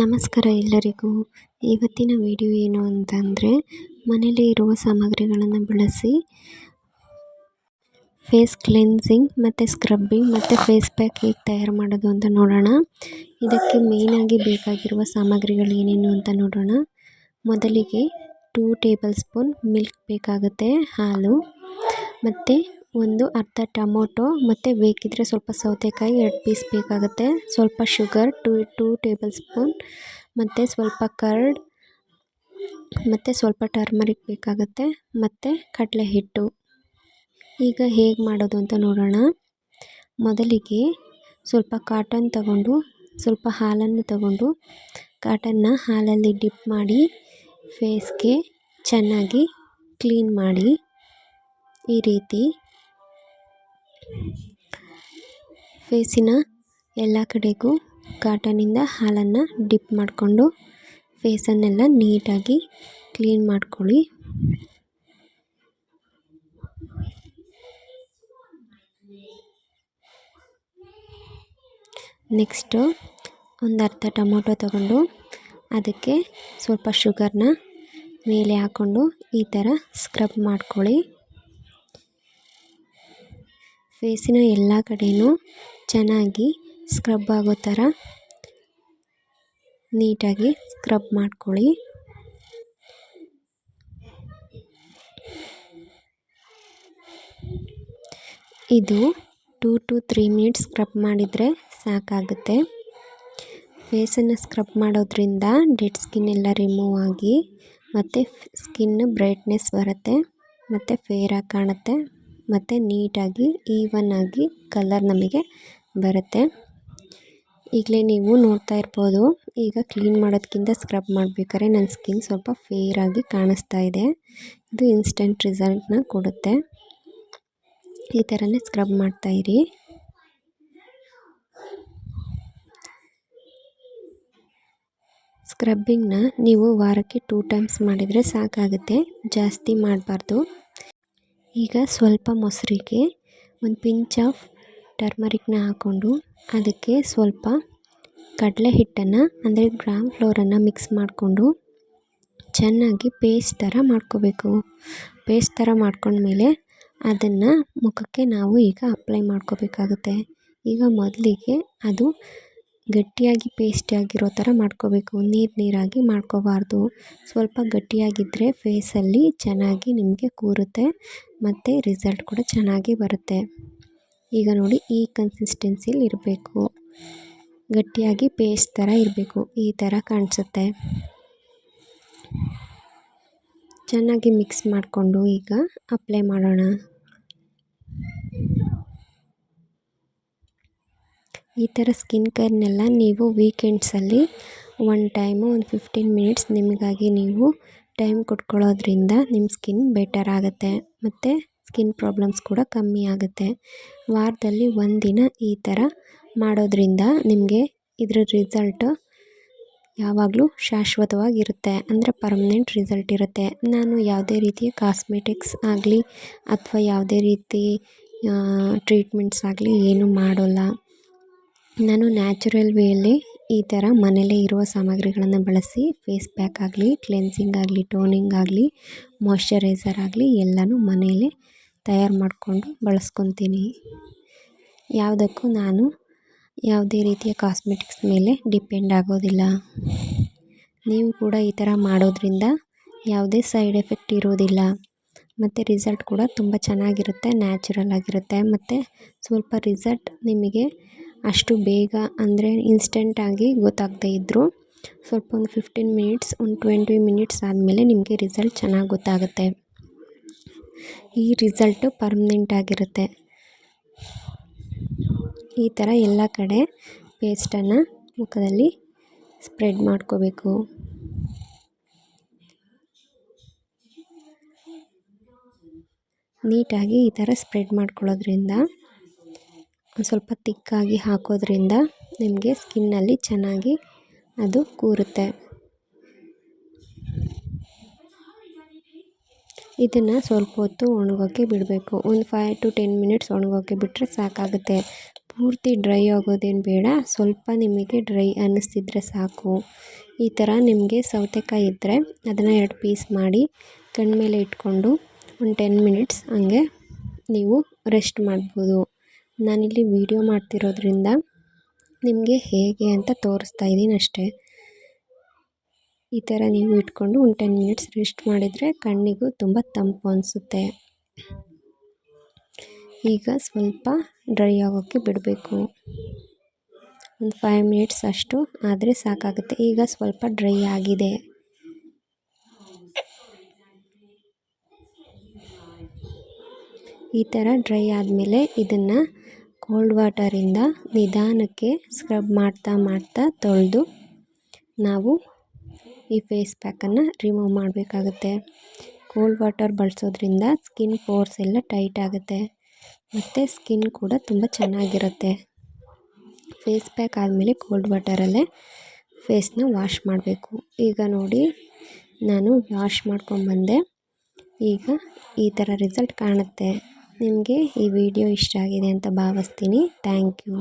ನಮಸ್ಕಾರ ಎಲ್ಲರಿಗೂ. ಇವತ್ತಿನ ವಿಡಿಯೋ ಏನು ಅಂತಂದರೆ ಮನೇಲಿ ಇರುವ ಸಾಮಗ್ರಿಗಳನ್ನು ಬಳಸಿ ಫೇಸ್ ಕ್ಲೆನ್ಸಿಂಗ್ ಮತ್ತು ಸ್ಕ್ರಬ್ಬಿಂಗ್ ಮತ್ತು ಫೇಸ್ ಪ್ಯಾಕ್ ಹೇಗೆ ತಯಾರು ಮಾಡೋದು ಅಂತ ನೋಡೋಣ. ಇದಕ್ಕೆ ಮೇಯ್ನಾಗಿ ಬೇಕಾಗಿರುವ ಸಾಮಗ್ರಿಗಳು ಏನೇನು ಅಂತ ನೋಡೋಣ. ಮೊದಲಿಗೆ ಟೂ ಟೇಬಲ್ ಸ್ಪೂನ್ ಮಿಲ್ಕ್ ಬೇಕಾಗುತ್ತೆ, ಹಾಲು ಮತ್ತು ಒಂದು ಅರ್ಧ ಟೊಮೊಟೊ ಮತ್ತು ಬೇಕಿದ್ದರೆ ಸ್ವಲ್ಪ ಸೌತೆಕಾಯಿ ಎರಡು ಪೀಸ್ ಬೇಕಾಗುತ್ತೆ. ಸ್ವಲ್ಪ sugar two two tablespoon ಮತ್ತು ಸ್ವಲ್ಪ ಕರ್ಡ್ ಮತ್ತು ಸ್ವಲ್ಪ ಟರ್ಮರಿಕ್ ಬೇಕಾಗುತ್ತೆ ಮತ್ತು ಕಡಲೆ ಹಿಟ್ಟು. ಈಗ ಹೇಗೆ ಮಾಡೋದು ಅಂತ ನೋಡೋಣ. ಮೊದಲಿಗೆ ಸ್ವಲ್ಪ ಕಾಟನ್ ತಗೊಂಡು ಸ್ವಲ್ಪ ಹಾಲನ್ನು ತಗೊಂಡು ಕಾಟನ್ನ ಹಾಲಲ್ಲಿ ಡಿಪ್ ಮಾಡಿ ಫೇಸ್ಗೆ ಚೆನ್ನಾಗಿ ಕ್ಲೀನ್ ಮಾಡಿ ಈ ರೀತಿ ಫೇಸಿನ ಎಲ್ಲ ಕಡೆಗೂ ಕಾಟನಿಂದ ಹಾಲನ್ನು ಡಿಪ್ ಮಾಡಿಕೊಂಡು ಫೇಸನ್ನೆಲ್ಲ ನೀಟಾಗಿ ಕ್ಲೀನ್ ಮಾಡ್ಕೊಳ್ಳಿ. ನೆಕ್ಸ್ಟು ಒಂದು ಅರ್ಧ ಟೊಮೊಟೊ ತಗೊಂಡು ಅದಕ್ಕೆ ಸ್ವಲ್ಪ ಶುಗರ್ನ ಮೇಲೆ ಹಾಕ್ಕೊಂಡು ಈ ಥರ ಸ್ಕ್ರಬ್ ಮಾಡ್ಕೊಳ್ಳಿ. ಫೇಸಿನ ಎಲ್ಲ ಕಡೆಯೂ ಚೆನ್ನಾಗಿ ಸ್ಕ್ರಬ್ ಆಗೋ ಥರ ನೀಟಾಗಿ ಸ್ಕ್ರಬ್ ಮಾಡ್ಕೊಳ್ಳಿ. ಇದು two to three minutes scrub ಮಾಡಿದರೆ ಸಾಕಾಗುತ್ತೆ. ಫೇಸನ್ನು ಸ್ಕ್ರಬ್ ಮಾಡೋದ್ರಿಂದ ಡೆಡ್ ಸ್ಕಿನ್ ಎಲ್ಲ ರಿಮೂವ್ ಆಗಿ ಮತ್ತು ಸ್ಕಿನ್ ಬ್ರೈಟ್ನೆಸ್ ಬರುತ್ತೆ, ಮತ್ತು ಫೇರಾಗಿ ಕಾಣುತ್ತೆ. ಮತ್ತು ನೀಟಾಗಿ ಈವನ್ ಆಗಿ ಕಲರ್ ನಮಗೆ ಬರುತ್ತೆ. ಈಗಲೇ ನೀವು ನೋಡ್ತಾ ಇರ್ಬೋದು, ಈಗ ಕ್ಲೀನ್ ಮಾಡೋದಕ್ಕಿಂತ ಸ್ಕ್ರಬ್ ಮಾಡ್ಬೇಕಾದ್ರೆ ನನ್ನ ಸ್ಕಿನ್ ಸ್ವಲ್ಪ ಫೇರಾಗಿ ಕಾಣಿಸ್ತಾ ಇದೆ. ಇದು ಇನ್ಸ್ಟೆಂಟ್ ರಿಸಲ್ಟ್ನ ಕೊಡುತ್ತೆ. ಈ ಥರನೇ ಸ್ಕ್ರಬ್ ಮಾಡ್ತಾಯಿರಿ ಸ್ಕ್ರಬ್ಬಿಂಗ್ನ ನೀವು ವಾರಕ್ಕೆ ಟೂ ಟೈಮ್ಸ್ ಮಾಡಿದರೆ ಸಾಕಾಗುತ್ತೆ. ಜಾಸ್ತಿ ಮಾಡಬಾರ್ದು. ಈಗ ಸ್ವಲ್ಪ ಮೊಸರಿಗೆ ಒಂದು ಪಿಂಚ್ ಆಫ್ ಟರ್ಮರಿಕ್ನ ಹಾಕ್ಕೊಂಡು ಅದಕ್ಕೆ ಸ್ವಲ್ಪ ಕಡಲೆ ಹಿಟ್ಟನ್ನು ಅಂದರೆ ಗ್ರಾಮ್ ಫ್ಲೋರನ್ನು ಮಿಕ್ಸ್ ಮಾಡಿಕೊಂಡು ಚೆನ್ನಾಗಿ ಪೇಸ್ಟ್ ಥರ ಮಾಡ್ಕೋಬೇಕು. ಪೇಸ್ಟ್ ಥರ ಮಾಡ್ಕೊಂಡ್ಮೇಲೆ ಅದನ್ನು ಮುಖಕ್ಕೆ ನಾವು ಈಗ ಅಪ್ಲೈ ಮಾಡ್ಕೋಬೇಕಾಗುತ್ತೆ. ಈಗ ಮೊದಲಿಗೆ ಅದು ಗಟ್ಟಿಯಾಗಿ ಪೇಸ್ಟಿಯಾಗಿರೋ ಥರ ಮಾಡ್ಕೋಬೇಕು. ನೀರು ನೀರಾಗಿ ಮಾಡ್ಕೋಬಾರ್ದು. ಸ್ವಲ್ಪ ಗಟ್ಟಿಯಾಗಿದ್ದರೆ ಫೇಸಲ್ಲಿ ಚೆನ್ನಾಗಿ ನಿಮಗೆ ಕೂರುತ್ತೆ. ಮತ್ತು ರಿಸಲ್ಟ್ ಕೂಡ ಚೆನ್ನಾಗಿ ಬರುತ್ತೆ. ಈಗ ನೋಡಿ ಈ ಕನ್ಸಿಸ್ಟೆನ್ಸಿಲಿ ಇರಬೇಕು. ಗಟ್ಟಿಯಾಗಿ ಪೇಸ್ಟ್ ಥರ ಇರಬೇಕು. ಈ ಥರ ಕಾಣಿಸುತ್ತೆ. ಚೆನ್ನಾಗಿ ಮಿಕ್ಸ್ ಮಾಡಿಕೊಂಡು ಈಗ ಅಪ್ಲೈ ಮಾಡೋಣ. ಈ ಥರ ಸ್ಕಿನ್ ಕೇರ್ನೆಲ್ಲ ನೀವು ವೀಕೆಂಡ್ಸಲ್ಲಿ ಒನ್ ಟೈಮು ಒಂದು ಫಿಫ್ಟೀನ್ ಮಿನಿಟ್ಸ್ ನಿಮಗಾಗಿ ನೀವು ಟೈಮ್ ಕೊಟ್ಕೊಳ್ಳೋದ್ರಿಂದ ನಿಮ್ಮ ಸ್ಕಿನ್ ಬೆಟರ್ ಆಗುತ್ತೆ ಮತ್ತು ಸ್ಕಿನ್ ಪ್ರಾಬ್ಲಮ್ಸ್ ಕೂಡ ಕಮ್ಮಿ ಆಗುತ್ತೆ. ವಾರದಲ್ಲಿ ಒಂದಿನ ಈ ಥರ ಮಾಡೋದ್ರಿಂದ ನಿಮಗೆ ಇದರ ರಿಸಲ್ಟು ಯಾವಾಗಲೂ ಶಾಶ್ವತವಾಗಿರುತ್ತೆ, ಅಂದರೆ ಪರ್ಮನೆಂಟ್ ರಿಸಲ್ಟ್ ಇರುತ್ತೆ. ನಾನು ಯಾವುದೇ ರೀತಿಯ ಕಾಸ್ಮೆಟಿಕ್ಸ್ ಆಗಲಿ ಅಥವಾ ಯಾವುದೇ ರೀತಿ ಟ್ರೀಟ್ಮೆಂಟ್ಸ್ ಆಗಲಿ ಏನೂ ಮಾಡೋಲ್ಲ. ನಾನು ನ್ಯಾಚುರಲ್ ವೇಯಲ್ಲಿ ಈ ಥರ ಮನೆಯಲ್ಲೇ ಇರುವ ಸಾಮಗ್ರಿಗಳನ್ನು ಬಳಸಿ ಫೇಸ್ ಪ್ಯಾಕ್ ಆಗಲಿ, ಕ್ಲೆನ್ಸಿಂಗ್ ಆಗಲಿ, ಟೋನಿಂಗ್ ಆಗಲಿ, ಮಾಯ್ಶ್ಚರೈಸರ್ ಆಗಲಿ ಎಲ್ಲನೂ ಮನೆಯಲ್ಲೇ ತಯಾರು ಮಾಡಿಕೊಂಡು ಬಳಸ್ಕೊತೀನಿ. ಯಾವುದಕ್ಕೂ ನಾನು ಯಾವುದೇ ರೀತಿಯ ಕಾಸ್ಮೆಟಿಕ್ಸ್ ಮೇಲೆ ಡಿಪೆಂಡ್ ಆಗೋದಿಲ್ಲ. ನೀವು ಕೂಡ ಈ ಥರ ಮಾಡೋದ್ರಿಂದ ಯಾವುದೇ ಸೈಡ್ ಎಫೆಕ್ಟ್ ಇರೋದಿಲ್ಲ. ಮತ್ತು ರಿಸಲ್ಟ್ ಕೂಡ ತುಂಬ ಚೆನ್ನಾಗಿರುತ್ತೆ, ನ್ಯಾಚುರಲ್ ಆಗಿರುತ್ತೆ. ಮತ್ತು ಸ್ವಲ್ಪ ರಿಸಲ್ಟ್ ನಿಮಗೆ ಅಷ್ಟು ಬೇಗ ಅಂದರೆ ಇನ್ಸ್ಟೆಂಟಾಗಿ ಗೊತ್ತಾಗದೇ ಇದ್ದರೂ ಸ್ವಲ್ಪ ಒಂದು ಫಿಫ್ಟೀನ್ ಮಿನಿಟ್ಸ್ ಒಂದು ಟ್ವೆಂಟಿ ಮಿನಿಟ್ಸ್ ಆದಮೇಲೆ ನಿಮಗೆ ರಿಸಲ್ಟ್ ಚೆನ್ನಾಗಿ ಗೊತ್ತಾಗುತ್ತೆ. ಈ ರಿಸಲ್ಟು ಪರ್ಮನೆಂಟ್ ಆಗಿರುತ್ತೆ. ಈ ಥರ ಎಲ್ಲ ಕಡೆ ಪೇಸ್ಟನ್ನು ಮುಖದಲ್ಲಿ ಸ್ಪ್ರೆಡ್ ಮಾಡ್ಕೋಬೇಕು. ನೀಟಾಗಿ ಈ ಥರ ಸ್ಪ್ರೆಡ್ ಮಾಡ್ಕೊಳ್ಳೋದ್ರಿಂದ ಸ್ವಲ್ಪ ತಿಕ್ಕಾಗಿ ಹಾಕೋದ್ರಿಂದ ನಿಮಗೆ ಸ್ಕಿನ್ನಲ್ಲಿ ಚೆನ್ನಾಗಿ ಅದು ಕೂರುತ್ತೆ. ಇದನ್ನು ಸ್ವಲ್ಪ ಹೊತ್ತು ಒಣಗೋಕ್ಕೆ ಬಿಡಬೇಕು. ಒಂದು ಫೈವ್ ಟು ಟೆನ್ ಮಿನಿಟ್ಸ್ ಒಣಗೋಕ್ಕೆ ಬಿಟ್ಟರೆ ಸಾಕಾಗುತ್ತೆ. ಪೂರ್ತಿ ಡ್ರೈ ಆಗೋದೇನು ಬೇಡ. ಸ್ವಲ್ಪ ನಿಮಗೆ ಡ್ರೈ ಅನ್ನಿಸ್ತಿದ್ರೆ ಸಾಕು. ಈ ಥರ ನಿಮಗೆ ಸೌತೆಕಾಯಿ ಇದ್ದರೆ ಅದನ್ನು ಎರಡು ಪೀಸ್ ಮಾಡಿ ಕಣ್ಮೇಲೆ ಇಟ್ಕೊಂಡು ಒಂದು ಟೆನ್ ಮಿನಿಟ್ಸ್ ಹಂಗೆ ನೀವು ರೆಸ್ಟ್ ಮಾಡ್ಬೋದು. ನಾನಿಲ್ಲಿ ವೀಡಿಯೋ ಮಾಡ್ತಿರೋದ್ರಿಂದ ನಿಮಗೆ ಹೇಗೆ ಅಂತ ತೋರಿಸ್ತಾ ಇದ್ದೀನಿ ಅಷ್ಟೇ. ಈ ಥರ ನೀವು ಇಟ್ಕೊಂಡು ಒಂದು ಟೆನ್ ಮಿನಿಟ್ಸ್ ರೆಸ್ಟ್ ಮಾಡಿದರೆ ಕಣ್ಣಿಗೂ ತುಂಬ ತಂಪು ಅನಿಸುತ್ತೆ. ಈಗ ಸ್ವಲ್ಪ ಡ್ರೈ ಆಗೋಕ್ಕೆ ಬಿಡಬೇಕು. ಒಂದು ಫೈವ್ ಮಿನಿಟ್ಸ್ ಅಷ್ಟು ಆದರೆ ಸಾಕಾಗುತ್ತೆ. ಈಗ ಸ್ವಲ್ಪ ಡ್ರೈ ಆಗಿದೆ. ಈ ಥರ ಡ್ರೈ ಆದಮೇಲೆ ಇದನ್ನು ಕೋಲ್ಡ್ ವಾಟರಿಂದ ನಿಧಾನಕ್ಕೆ ಸ್ಕ್ರಬ್ ಮಾಡ್ತಾ ಮಾಡ್ತಾ ತೊಳೆದು ನಾವು ಈ ಫೇಸ್ ಪ್ಯಾಕನ್ನು ರಿಮೂವ್ ಮಾಡಬೇಕಾಗುತ್ತೆ. ಕೋಲ್ಡ್ ವಾಟರ್ ಬಳಸೋದ್ರಿಂದ ಸ್ಕಿನ್ ಪೋರ್ಸ್ ಎಲ್ಲ ಟೈಟ್ ಆಗುತ್ತೆ. ಮತ್ತು ಸ್ಕಿನ್ ಕೂಡ ತುಂಬ ಚೆನ್ನಾಗಿರುತ್ತೆ. ಫೇಸ್ ಪ್ಯಾಕ್ ಆದಮೇಲೆ ಕೋಲ್ಡ್ ವಾಟರಲ್ಲೇ ಫೇಸ್ನ ವಾಶ್ ಮಾಡಬೇಕು. ಈಗ ನೋಡಿ, ನಾನು ವಾಶ್ ಮಾಡ್ಕೊಂಬಂದೆ ಈಗ ಈ ಥರ ರಿಸಲ್ಟ್ ಕಾಣುತ್ತೆ. ನಿಮಗೆ ಈ ವಿಡಿಯೋ ಇಷ್ಟ ಆಗಿದೆ ಅಂತ ಭಾವಿಸ್ತೀನಿ. Thank you.